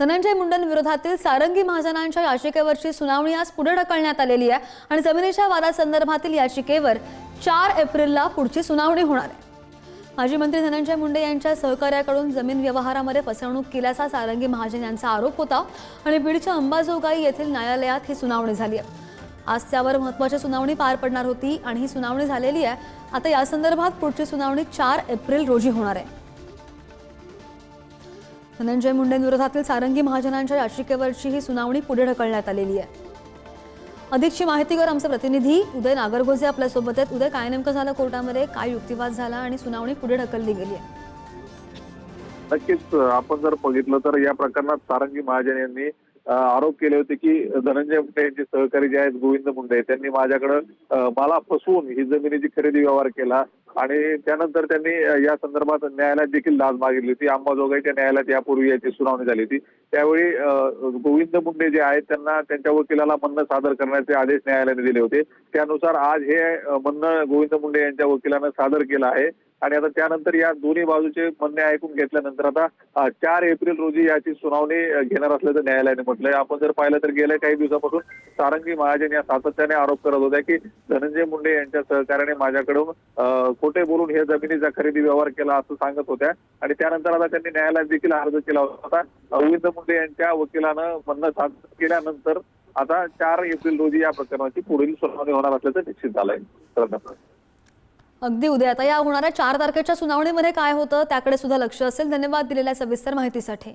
धनंजय मुंडेंविरोधातील सारंगी महाजनांच्या याचिकेवरची सुनावणी आज पुढे ढकलण्यात आलेली आहे आणि जमिनीच्या वादासंदर्भातील याचिकेवर चार एप्रिलला पुढची सुनावणी होणार आहे. माजी मंत्री धनंजय मुंडे यांच्या सहकार्याकडून जमीन व्यवहारामध्ये फसवणूक केल्याचा सारंगी महाजन यांचा आरोप होता आणि बीडच्या अंबाजोगाई येथील न्यायालयात ही सुनावणी झाली आहे. आज त्यावर महत्वाची सुनावणी पार पडणार होती आणि ही सुनावणी झालेली आहे. आता या संदर्भात पुढची सुनावणी चार एप्रिल रोजी होणार आहे. धनंजय मुंडेंविरोधातील सारंगी महाजनांच्या याचिकेवरची ही सुनावणी पुढे ढकलण्यात आलेली आहे. अधिकची माहितीवर आमचे प्रतिनिधी उदय नागरगोजे आपल्यासोबत आहेत. उदय काय नेमकं झालं कोर्टामध्ये? काय युक्तिवाद झाला आणि सुनावणी पुढे ढकलली गेली आहे? नक्कीच आपण जर बघितलं तर या प्रकरणात सारंगी महाजन यांनी आरोप केले होते की धनंजय मुंडे यांचे सहकारी जे आहेत गोविंद मुंडे त्यांनी माझ्याकडं मला फसवून ही जमिनीची खरेदी व्यवहार केला. आणि त्यानंतर त्यांनी या संदर्भात न्यायालयात देखील लाच मागितली होती. अंबाजोगाईच्या न्यायालयात यापूर्वी याची सुनावणी झाली होती. त्यावेळी गोविंद मुंडे जे आहेत त्यांना त्यांच्या वकिलाला म्हणणं सादर करण्याचे आदेश न्यायालयाने दिले होते. त्यानुसार आज हे म्हणणं गोविंद मुंडे यांच्या वकिलानं सादर केलं आहे. आणि आता त्यानंतर या दोन्ही बाजूचे म्हणणे ऐकून घेतल्यानंतर आता चार एप्रिल रोजी याची सुनावणी घेणार असल्याचं न्यायालयाने म्हटलंय. आपण जर पाहिलं तर गेल्या काही दिवसापासून सारंगी महाजन या सातत्याने आरोप करत होत्या की धनंजय मुंडे यांच्या सहकार्याने माझ्याकडून खोटे बोलून हे जमिनीचा खरेदी व्यवहार केला असं सांगत होत्या. आणि त्यानंतर आता त्यांनी न्यायालयात देखील अर्ज केला होता. आता मुंडे यांच्या वकिलानं म्हणणं सादर केल्यानंतर आता चार एप्रिल रोजी या प्रकरणाची पुढील सुनावणी होणार असल्याचं निश्चित झालंय. अगदी उद्या. आता या होणाऱ्या चार तारखेच्या सुनावणीमध्ये काय होतं त्याकडे सुद्धा लक्ष असेल. धन्यवाद दिलेल्या सविस्तर माहितीसाठी.